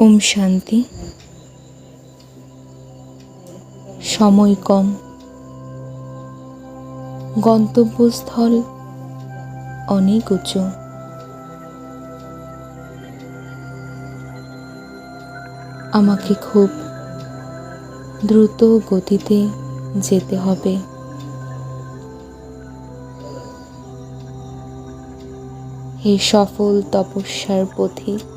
ওম শান্তি। সময় কম। গন্তব্যস্থল অনেক উঁচু। আমাকে খুব দ্রুত গতিতে যেতে হবে। হে সফল তপস্যার পথিক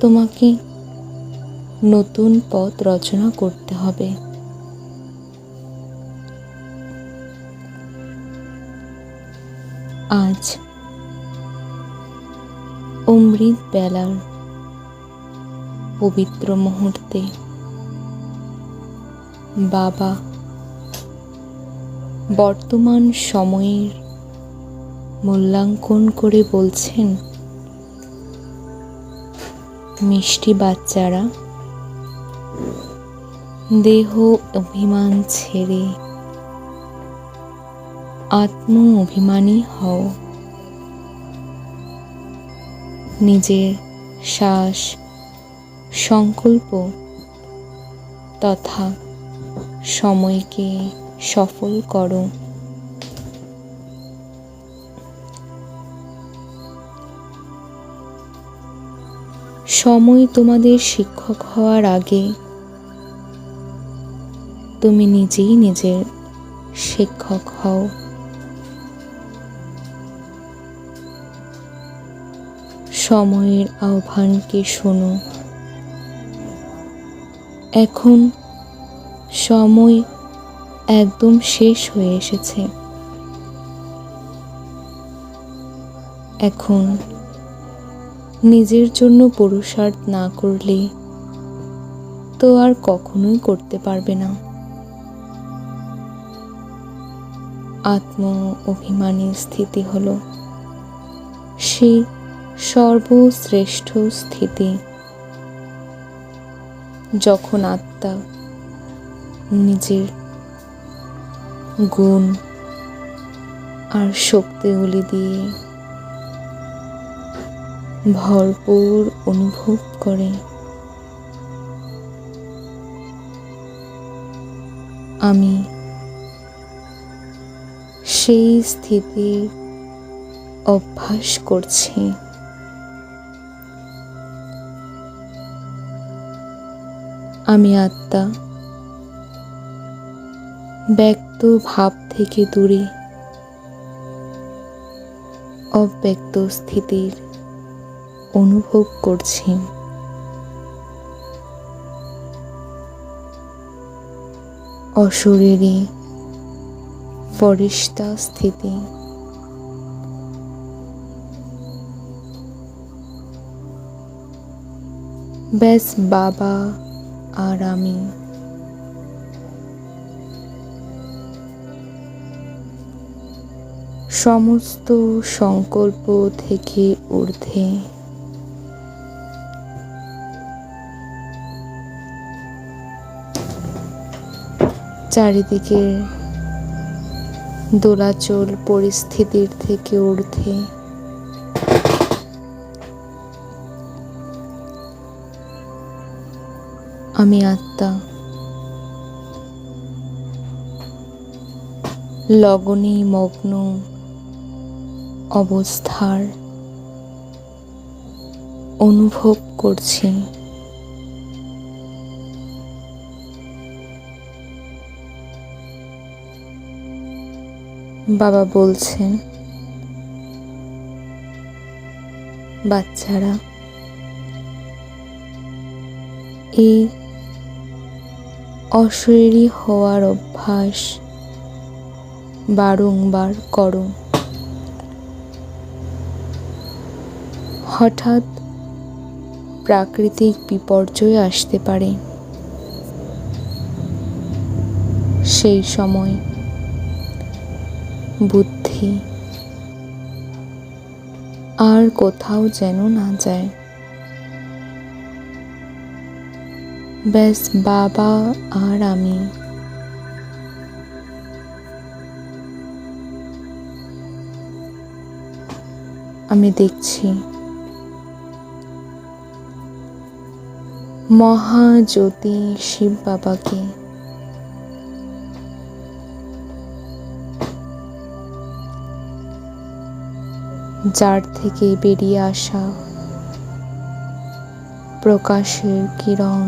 তোমাকে নতুন পথ রচনা করতে হবে। আজ অমৃত বেলার পবিত্র মুহূর্তে বাবা বর্তমান সময়ের মূল্যাঙ্কন করে বলছেন মিষ্টি বাচ্চারা। দেহ অভিমান ছেড়ে আত্ম অভিমানী হও। নিজের শ্বাস, সংকল্প তথা সময়কে সফল করো। সময় তোমাদের শিক্ষক হওয়ার আগে তুমি নিজেই নিজের শিক্ষক হও। সময়ের আহ্বানকে শোনো। এখন সময় একদম শেষ হয়ে এসেছে। এখন নিজের জন্য পুরুষার্থ না করলে তো আর কখনোই করতে পারবে না। আত্ম অভিমানী স্থিতি হলো, সে সর্বশ্রেষ্ঠ স্থিতি। যখন আত্মা নিজের গুণ আর শক্তিগুলি দিয়ে ভরপুর অনুভব করে। আমি সেই স্থিতি অভ্যাস করছি। আমি আত্মা ব্যক্ত ভাব থেকে দূরে, অব্যক্ত স্থিতির অনুভব করছি। অশরীরী ফরিস্তা স্থিতি। ব্যাস বাবা আর আমি। সমস্ত সংকল্প থেকে ঊর্ধ্বে। চারিদিকে দোলাচল পরিস্থিতির থেকে ঊর্ধ্বে। আমি আত্মা। লগনে মগ্ন অবস্থার অনুভব করছি। বাবা বলছেন, বাচ্চারা, এই অশরীরী হওয়ার অভ্যাস বারংবার করো। হঠাৎ প্রাকৃতিক বিপর্যয় আসতে পারে। সেই সময় বুদ্ধি। আর কোথাও যেন না যায়। ব্যাস, বাবা আর আমি। আমি দেখছি। মহাজ্যোতি শিব বাবাকে। যার থেকে বেরিয়ে আসা প্রকাশের কিরণ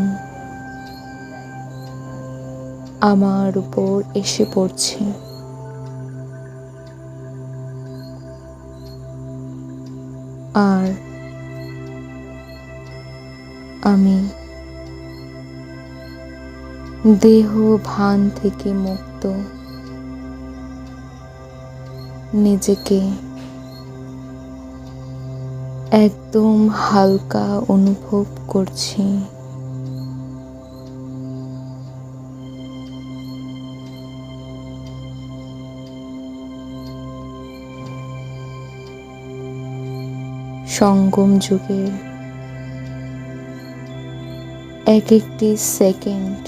আমার উপর এসে পড়ছে। আর আমি দেহ ভান থেকে মুক্ত, নিজেকে একদম হালকা অনুভব করছি। সঙ্গম যুগের এক একটি সেকেন্ড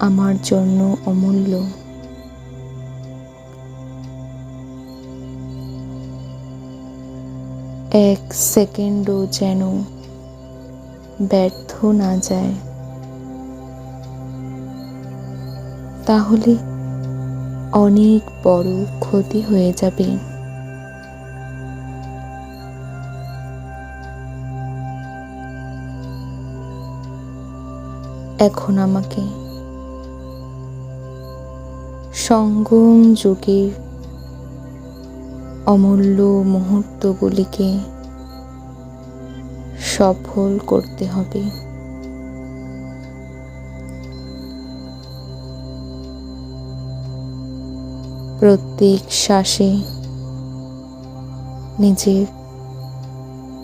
আমার জন্য অমূল্য। এক সেকেন্ডও যেন ব্যর্থ না যায়। তাহলে অনেক বড় ক্ষতি হয়ে যাবে। এখন আমাকে সঙ্গম যুগের অমূল্য মুহূর্তগুলিকে সফল করতে হবে। প্রত্যেক শ্বাসে নিজের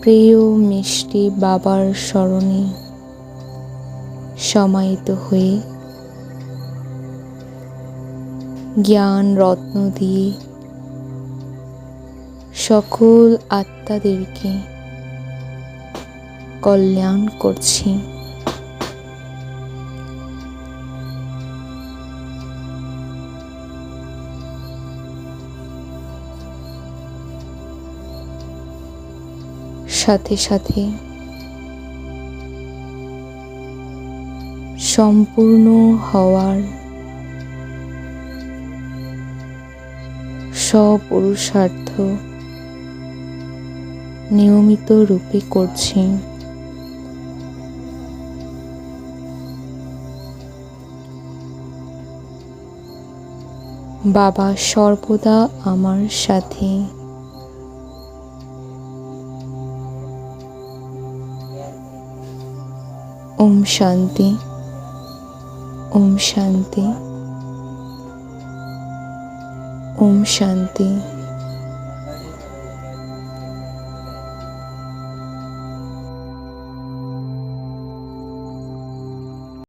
প্রিয় মিষ্টি বাবার স্মরণে সমাহিত হয়ে জ্ঞান রত্ন দিয়ে সকল আত্মাদেরকে কল্যাণ করছি। সাথে সাথে সম্পূর্ণ হওয়ার স্বপুরুষার্থ নিয়মিত রূপে করছি। বাবা সর্বদা আমার সাথে। ওম শান্তি ওম শান্তি ওম শান্তি।